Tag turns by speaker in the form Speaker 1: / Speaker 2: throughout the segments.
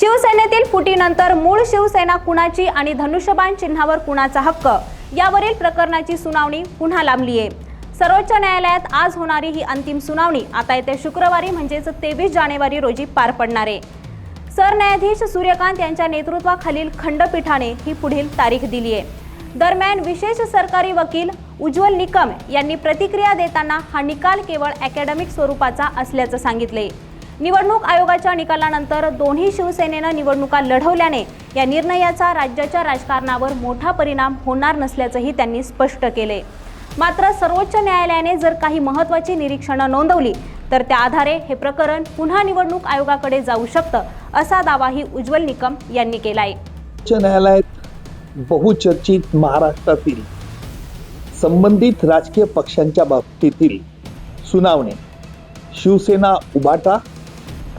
Speaker 1: शिवसेनेतील फुटीनंतर मूळ शिवसेना कुणाची आणि धनुष्यबाण चिन्हावर कुणाचा हक्क? यावरील प्रकरणाची सुनावणी पुन्हा लांबली आहे सर्वोच्च न्यायालयात आज होणारी ही अंतिम सुनावणी आता येत्या शुक्रवारी म्हणजेच तेवीस जानेवारी रोजी पार पडणार आहे. सरन्यायाधीश सूर्यकांत यांच्या नेतृत्वाखालील खंडपीठाने ही पुढील तारीख दिली आहे दरम्यान विशेष सरकारी वकील उज्ज्वल निकम यांनी प्रतिक्रिया देताना हा निकाल केवळ अकॅडमिक स्वरूपाचा असल्याचं सांगितले निवडणूक आयोगाच्या निकालानंतर दोन्ही शिवसेनेनं निवडणुका लढवल्याने या निर्णयाचा राज्याच्या राजकारणावर मोठा परिणाम होणार नसल्याचंही त्यांनी स्पष्ट केले. मात्र सर्वोच्च न्यायालयाने जर काही महत्त्वाची निरीक्षणं नोंदवली तर त्या आधारे हे प्रकरण पुन्हा निवडणूक आयोगाकडे जाऊ शकतं असा दावाही उज्ज्वल निकम यांनी केला आहे
Speaker 2: उच्च न्यायालयात बहुचर्चित महाराष्ट्रातील संबंधित राजकीय पक्षांच्या बाबतीतील सुनावणी शिवसेना उभाटा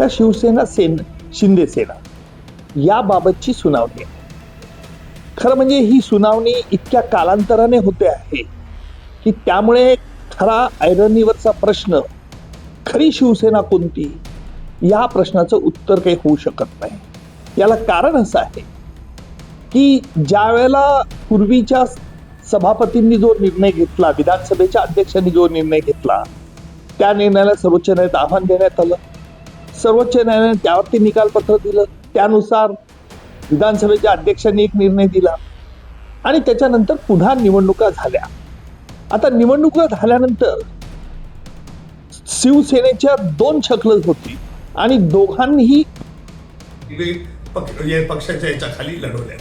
Speaker 2: का शिवसेना सेन शिंदे सेना? याबाबतची सुनावणी खरं म्हणजे ही सुनावणी इतक्या कालांतराने होते आहे की त्यामुळे खरा ऐरणीवरचा प्रश्न खरी शिवसेना कोणती या प्रश्नाचं उत्तर काही होऊ शकत नाही. याला कारण असं आहे की ज्या वेळेला पूर्वीच्या सभापतींनी जो निर्णय घेतला विधानसभेच्या अध्यक्षांनी जो निर्णय घेतला त्या निर्णयाला सर्वोच्च न्यायालयात आव्हान देण्यात आलं. सर्वोच्च न्यायालयाने त्यावरती निकालपत्र दिलं. त्यानुसार विधानसभेच्या अध्यक्षांनी एक निर्णय दिला. आणि त्याच्यानंतर पुन्हा निवडणुका झाल्या. आता निवडणुका झाल्यानंतर शिवसेनेच्या दोन शकलं होती आणि दोघांनीही
Speaker 3: पक्षाच्या याच्या खाली लढवल्या.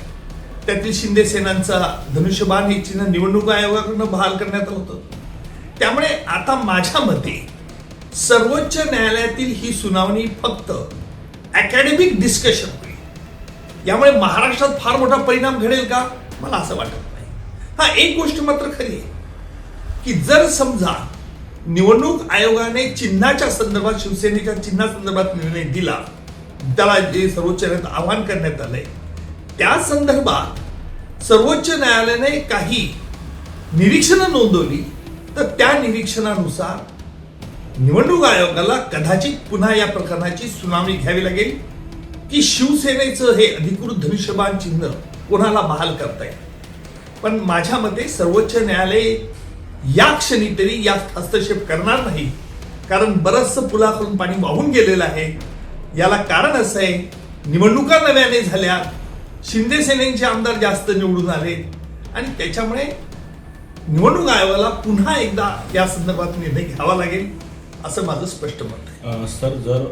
Speaker 3: त्यातील शिंदे सेनांचा धनुष्यबाण हे चिन्ह निवडणूक आयोगाकडून बहाल करण्यात आलं होतं. त्यामुळे आता माझ्या मते सर्वोच्च न्यायालयातील ही सुनावणी फक्त अकॅडमिक डिस्कशन होईल. यामुळे महाराष्ट्रात फार मोठा परिणाम घडेल का? मला असं वाटत नाही. हा एक गोष्ट मात्र खरी आहे की जर समजा निवडणूक आयोगाने चिन्हाच्या संदर्भात शिवसेनेच्या चिन्हा संदर्भात निर्णय दिला त्याला जे सर्वोच्च न्यायालयात आवाहन करण्यात आलंय त्या संदर्भात सर्वोच्च न्यायालयाने काही निरीक्षणं नोंदवली तर त्या निरीक्षणानुसार निवडणूक आयोगाला कदाचित पुन्हा या प्रकरणाची सुनावणी घ्यावी लागेल की शिवसेनेचं हे अधिकृत धनुष्यबाण चिन्ह कोणाला बहाल करता येईल? पण माझ्या मते सर्वोच्च न्यायालय या क्षणी तरी यात हस्तक्षेप करणार नाही कारण बरंचसं पुलाकडून पाणी वाहून गेलेलं आहे. याला कारण असं आहे निवडणुका नव्याने झाल्या शिंदे सेनेचे आमदार जास्त निवडून आले आणि त्याच्यामुळे निवडणूक आयोगाला पुन्हा एकदा या संदर्भात निर्णय घ्यावा लागेल. असं माझं स्पष्ट मत आहे.
Speaker 4: सर जर